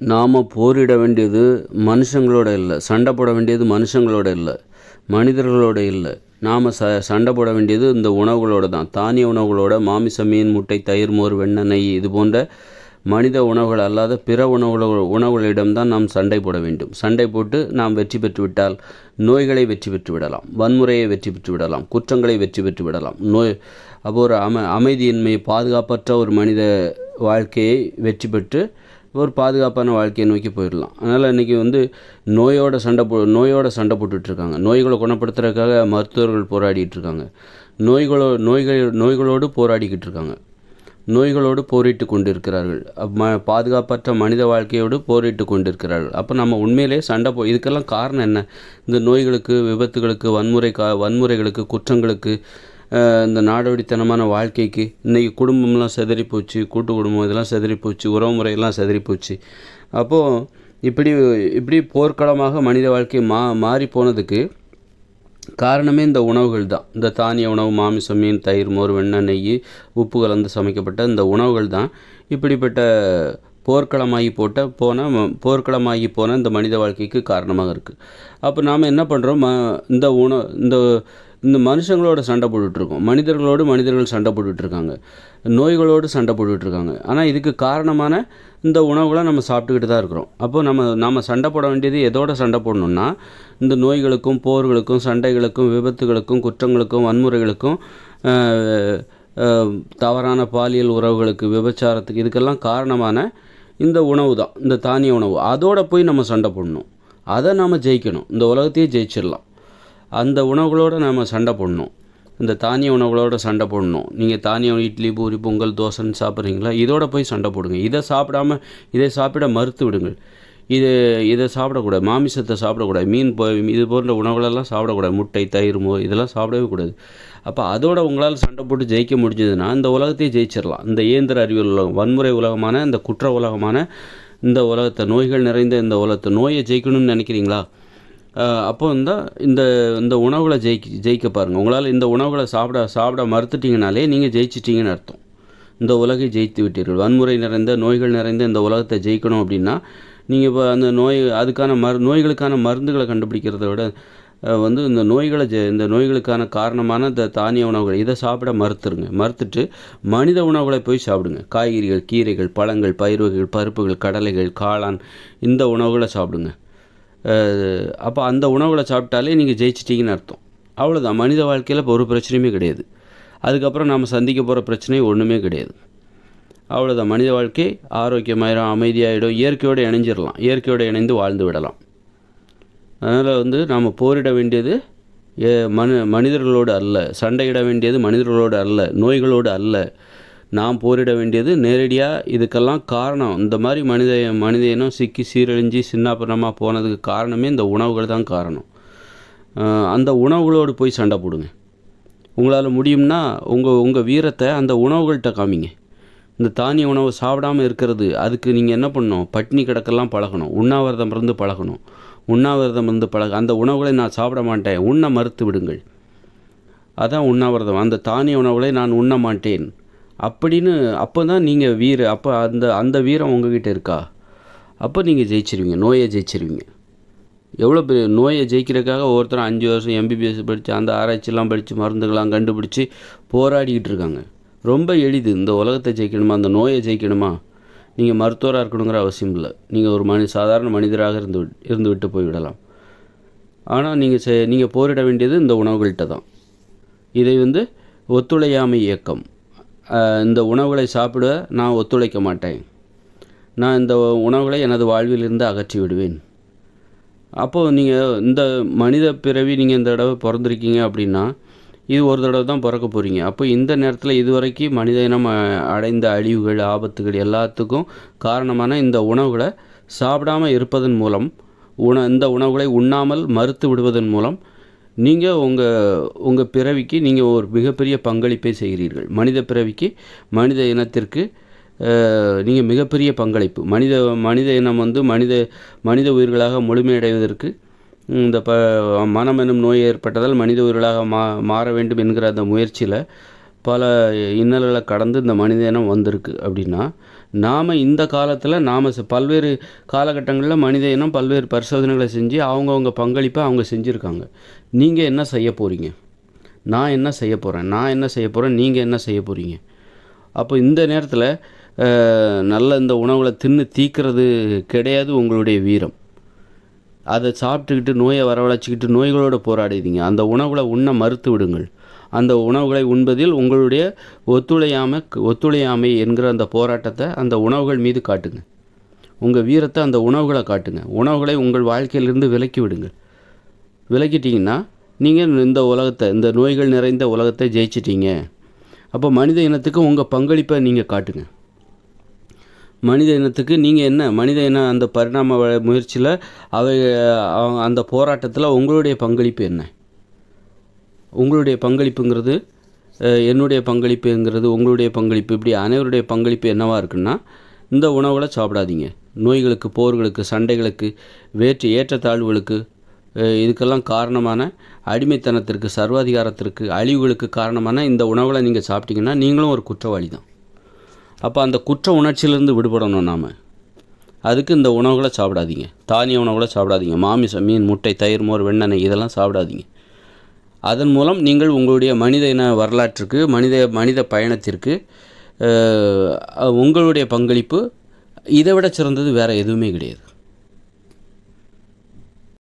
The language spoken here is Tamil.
நாம் போரிட வேண்டியது மனுஷங்களோட இல்லை. சண்டை போட வேண்டியது மனுஷங்களோட இல்லை. மனிதர்களோட இல்லை. நாம் ச சண்டை போட வேண்டியது இந்த உணவுகளோட தான். தானிய உணவுகளோட மாமிசம் மீன் முட்டை தயிர் மோர் வெண்ணெய் நெய் இது போன்ற மனித உணவுகள் அல்லாத பிற உணவுகள் உணவுகளிடம்தான் நாம் சண்டை போட வேண்டும். சண்டை போட்டு நாம் வெற்றி பெற்றுவிட்டால் நோய்களை வெற்றி பெற்று விடலாம் வன்முறையை வெற்றி பெற்று விடலாம் குற்றங்களை வெற்றி பெற்று விடலாம் நோய் அப்போ ஒரு அம அமைதியின்மை பாதுகாப்பற்ற ஒரு மனித வாழ்க்கையை வெற்றி பெற்று ஒரு பாதுகாப்பான வாழ்க்கையை நோக்கி போயிடலாம். அதனால் இன்றைக்கி வந்து நோயோட சண்டை போ நோயோட சண்டை போட்டுட்ருக்காங்க. நோய்களை குணப்படுத்துறதுக்காக மருத்துவர்கள் போராடிட்டு இருக்காங்க நோய்களோ நோய்கள் நோய்களோடு போராடிக்கிட்டு இருக்காங்க நோய்களோடு போரிட்டு கொண்டிருக்கிறார்கள். ம பாதுகாப்பற்ற மனித வாழ்க்கையோடு போரிட்டு கொண்டிருக்கிறார்கள். அப்போ நம்ம உண்மையிலே சண்டை போ இதுக்கெல்லாம் காரணம் என்ன? இந்த நோய்களுக்கு விபத்துகளுக்கு வன்முறை கா வன்முறைகளுக்கு குற்றங்களுக்கு இந்த நாடோடித்தனமான வாழ்க்கைக்கு இன்றைக்கி குடும்பம்லாம் செதறி போச்சு கூட்டு குடும்பம் இதெல்லாம் செதறி போச்சு உறவு முறையெல்லாம் செதறி போச்சு அப்போது இப்படி இப்படி போர்க்களமாக மனித வாழ்க்கை மா மாறி போனதுக்கு காரணமே இந்த உணவுகள் தான். இந்த தானிய உணவு மாமிசம் மீன் தயிர் மோர் வெண்ணெய் நெய் உப்பு கலந்து சமைக்கப்பட்ட இந்த உணவுகள் தான் இப்படிப்பட்ட போர்க்களமாகி போட்ட போன போர்க்களமாகி போன இந்த மனித வாழ்க்கைக்கு காரணமாக இருக்குது அப்போ நாம் என்ன பண்ணுறோம் ம இந்த உணவு இந்த இந்த மனுஷங்களோட சண்டை போட்டுட்ருக்கோம். மனிதர்களோடு மனிதர்கள் சண்டை போட்டுட்ருக்காங்க. நோய்களோடு சண்டை போட்டுட்ருக்காங்க. ஆனால் இதுக்கு காரணமான இந்த உணவுகளை நம்ம சாப்பிட்டுக்கிட்டு தான் இருக்கிறோம். அப்போ நம்ம நம்ம சண்டை போட வேண்டியது எதோட சண்டை போடணும்னா இந்த நோய்களுக்கும் போர்களுக்கும் சண்டைகளுக்கும் விபத்துகளுக்கும் குற்றங்களுக்கும் வன்முறைகளுக்கும் தவறான பாலியல் உறவுகளுக்கு விபச்சாரத்துக்கு இதுக்கெல்லாம் காரணமான இந்த உணவு தான். இந்த தானிய உணவு. அதோட போய் நம்ம சண்டை போடணும். அதை நாம் ஜெயிக்கணும். இந்த உலகத்தையே ஜெயிச்சிடலாம். அந்த உணவுகளோட நாம் சண்டை போடணும். இந்த தானிய உணவுகளோட சண்டை போடணும். நீங்கள் தானியம் இட்லி பூரி பொங்கல் தோசைன்னு சாப்பிட்றீங்களா? இதோட போய் சண்டை போடுங்க. இதை சாப்பிடாம இதை சாப்பிட மறுத்து விடுங்கள். இது இதை சாப்பிடக்கூடாது. மாமிசத்தை சாப்பிடக்கூடாது. மீன் போ இது போன்ற உணவுகளெல்லாம் சாப்பிடக்கூடாது. முட்டை தயிர் மோ இதெல்லாம் சாப்பிடவே கூடாது. அப்போ அதோட உங்களால் சண்டை போட்டு ஜெயிக்க முடிஞ்சதுன்னா இந்த உலகத்தையே ஜெயிச்சிடலாம். இந்த இயந்திர அறிவியல் உலகம் வன்முறை உலகமான இந்த குற்ற உலகமான இந்த உலகத்தை நோய்கள் நிறைந்த இந்த உலகத்தை நோயை ஜெயிக்கணும்னு நினைக்கிறீங்களா? அப்போ இருந்தால் இந்த இந்த உணவுகளை ஜெயிக்க ஜெயிக்க பாருங்கள் உங்களால் இந்த உணவுகளை சாப்பிட சாப்பிட மறுத்துட்டிங்கனாலே நீங்கள் ஜெயிச்சிட்டிங்கன்னு அர்த்தம். இந்த உலகை ஜெயித்து விட்டீர்கள். வன்முறை நிறைந்த நோய்கள் நிறைந்த இந்த உலகத்தை ஜெயிக்கணும் அப்படின்னா நீங்கள் இப்போ அந்த நோய் அதுக்கான மரு நோய்களுக்கான மருந்துகளை கண்டுபிடிக்கிறத விட வந்து இந்த நோய்களை ஜெ இந்த நோய்களுக்கான காரணமான இந்த தானிய உணவுகள் இதை சாப்பிட மறுத்துருங்க. மறுத்துட்டு மனித உணவுகளை போய் சாப்பிடுங்க. காய்கறிகள் கீரைகள் பழங்கள் பயிர் வகைகள் பருப்புகள் கடலைகள் காளான் இந்த உணவுகளை சாப்பிடுங்க. அப்போ அந்த உணவுகளை சாப்பிட்டாலே நீங்கள் ஜெயிச்சிட்டிங்கன்னு அர்த்தம். அவ்வளோதான் மனித வாழ்க்கையில் இப்போ ஒரு பிரச்சனையுமே கிடையாது. அதுக்கப்புறம் நாம் சந்திக்க போகிற பிரச்சனை ஒன்றுமே கிடையாது. அவ்வளோதான் மனித வாழ்க்கை ஆரோக்கியமாயிடும் அமைதியாகிடும் இயற்கையோடு இணைஞ்சிடலாம் இயற்கையோடு இணைந்து வாழ்ந்து விடலாம். அதனால் வந்து நாம் போரிட வேண்டியது ஏ மனு மனிதர்களோடு அல்ல சண்டையிட வேண்டியது மனிதர்களோடு அல்ல நோய்களோடு அல்ல நாம் போரிட வேண்டியது நேரடியாக இதுக்கெல்லாம் காரணம். இந்த மாதிரி மனித மனித இனம் சிக்கி சீரழிஞ்சு சின்னாபரணமாக போனதுக்கு காரணமே இந்த உணவுகள் தான் காரணம். அந்த உணவுகளோடு போய் சண்டை போடுங்க. உங்களால் முடியும்னா உங்கள் உங்கள் வீரத்தை அந்த உணவுகள்கிட்ட காமிங்க. இந்த தானிய உணவு சாப்பிடாமல் இருக்கிறது அதுக்கு நீங்கள் என்ன பண்ணணும்? பட்டினி கிடக்கெல்லாம் பழகணும். உண்ணாவிரதம் இருந்து பழகணும். உண்ணாவிரதம் இருந்து பழக அந்த உணவுகளை நான் சாப்பிட மாட்டேன். உண்ண மறுத்து விடுங்கள். அதான் உண்ணாவிரதம். அந்த தானிய உணவுகளை நான் உண்ண மாட்டேன். அப்படின்னு அப்போ தான் நீங்கள் வீர அப்போ அந்த அந்த வீரம் உங்ககிட்ட இருக்கா? அப்போ நீங்கள் ஜெயிச்சிருவீங்க நோயை ஜெயிச்சிருவீங்க. எவ்வளோ பெரிய நோயை ஜெயிக்கிறதுக்காக ஒவ்வொருத்தரும் அஞ்சு வருஷம் எம்பிபிஎஸ் படித்து அந்த ஆராய்ச்சிலாம் படித்து மருந்துகள்லாம் கண்டுபிடிச்சி போராடிக்கிட்டு இருக்காங்க. ரொம்ப எளிது இந்த உலகத்தை ஜெயிக்கணுமா அந்த நோயை ஜெயிக்கணுமா? நீங்கள் மருத்துவராக இருக்கணுங்கிற அவசியம் இல்லை. நீங்கள் ஒரு மனி சாதாரண மனிதராக இருந்து இருந்து விட்டு போய்விடலாம். ஆனால் நீங்கள் செ நீங்கள் போரிட வேண்டியது இந்த உணவுகள்கிட்ட தான் இதை வந்து ஒத்துழையாமை இயக்கம். இந்த உணவுகளை சாப்பிட நான் ஒத்துழைக்க மாட்டேன். நான் இந்த உணவுகளை எனது வாழ்விலிருந்து அகற்றி விடுவேன். அப்போது நீங்கள் இந்த மனித பிறவி நீங்கள் இந்த தடவை பிறந்திருக்கீங்க அப்படின்னா இது ஒரு தடவை தான் பிறக்க போகிறீங்க அப்போ இந்த நேரத்தில் இதுவரைக்கும் மனித இனம் அடைந்த அழிவுகள் ஆபத்துகள் எல்லாத்துக்கும் காரணமான இந்த உணவுகளை சாப்பிடாமல் இருப்பதன் மூலம் உண இந்த உணவுகளை உண்ணாமல் மறுத்து விடுவதன் மூலம் நீங்கள் உங்கள் உங்கள் பிறவிக்கு நீங்கள் ஒரு மிகப்பெரிய பங்களிப்பை செய்கிறீர்கள். மனித பிறவிக்கு மனித இனத்திற்கு நீங்கள் மிகப்பெரிய பங்களிப்பு. மனித மனித இனம் வந்து மனித மனித உயிர்களாக முழுமையடைவதற்கு இந்த ப மனம் என்னும் நோய் ஏற்பட்டதால் மனித உயிர்களாக மா மாற வேண்டும் என்கிற அந்த முயற்சியில் பல இன்னல்களை கடந்து இந்த மனித இனம் வந்திருக்கு அப்படின்னா நாம் இந்த காலத்தில் நாம் பல்வேறு காலகட்டங்களில் மனித இனம் பல்வேறு பரிசோதனைகளை செஞ்சு அவங்கவுங்க பங்களிப்பை அவங்க செஞ்சுருக்காங்க. நீங்கள் என்ன செய்ய போகிறீங்க நான் என்ன செய்ய போகிறேன் நான் என்ன செய்ய போகிறேன் நீங்கள் என்ன செய்ய போகிறீங்க அப்போ இந்த நேரத்தில் நல்ல இந்த உணவுகளை தின்னு தீக்கிறது கிடையாது உங்களுடைய வீரம். அதை சாப்பிட்டுக்கிட்டு நோயை வரவழைச்சிக்கிட்டு நோய்களோடு போராடிதீங்க. அந்த உணவுகளை உண்ண மறுத்து விடுங்கள். அந்த உணவுகளை உண்பதில் உங்களுடைய ஒத்துழையாமை ஒத்துழையாமை என்கிற அந்த போராட்டத்தை அந்த உணவுகள் மீது காட்டுங்க. உங்கள் வீரத்தை அந்த உணவுகளை காட்டுங்க. உணவுகளை உங்கள் வாழ்க்கையிலிருந்து விலக்கி விடுங்கள். விலக்கிட்டிங்கன்னா நீங்கள் இந்த உலகத்தை இந்த நோய்கள் நிறைந்த உலகத்தை ஜெயிச்சிட்டீங்க. அப்போ மனித இனத்துக்கு உங்கள் பங்களிப்பை நீங்கள் காட்டுங்க. மனித இனத்துக்கு நீங்கள் என்ன? மனித இனம் அந்த பரிணாம முயற்சியில் அவை அந்த போராட்டத்தில் உங்களுடைய பங்களிப்பு என்ன? உங்களுடைய பங்களிப்புங்கிறது என்னுடைய பங்களிப்புங்கிறது உங்களுடைய பங்களிப்பு இப்படி அனைவருடைய பங்களிப்பு என்னவாக இருக்குன்னா இந்த உணவுகளை சாப்பிடாதீங்க. நோய்களுக்கு போர்களுக்கு சண்டைகளுக்கு வேற்று ஏற்றத்தாழ்வுகளுக்கு இதுக்கெல்லாம் காரணமான அடிமைத்தனத்திற்கு சர்வாதிகாரத்திற்கு அழிவுகளுக்கு காரணமான இந்த உணவுகளை நீங்கள் சாப்பிட்டீங்கன்னா நீங்களும் ஒரு குற்றவாளி தான் அப்போ அந்த குற்ற உணர்ச்சியிலேருந்து விடுபடணும் நாம். அதுக்கு இந்த உணவுகளை சாப்பிடாதீங்க. தானிய உணவுகளை சாப்பிடாதீங்க. மாமிசம் மீன் முட்டை தயிர் மோர் வெண்ணெய் இதெல்லாம் சாப்பிடாதீங்க. அதன் மூலம் நீங்கள் உங்களுடைய மனித இன வரலாற்றுக்கு மனித மனித பயணத்திற்கு உங்களுடைய பங்களிப்பு இதை விட சிறந்தது வேறு எதுவுமே கிடையாது.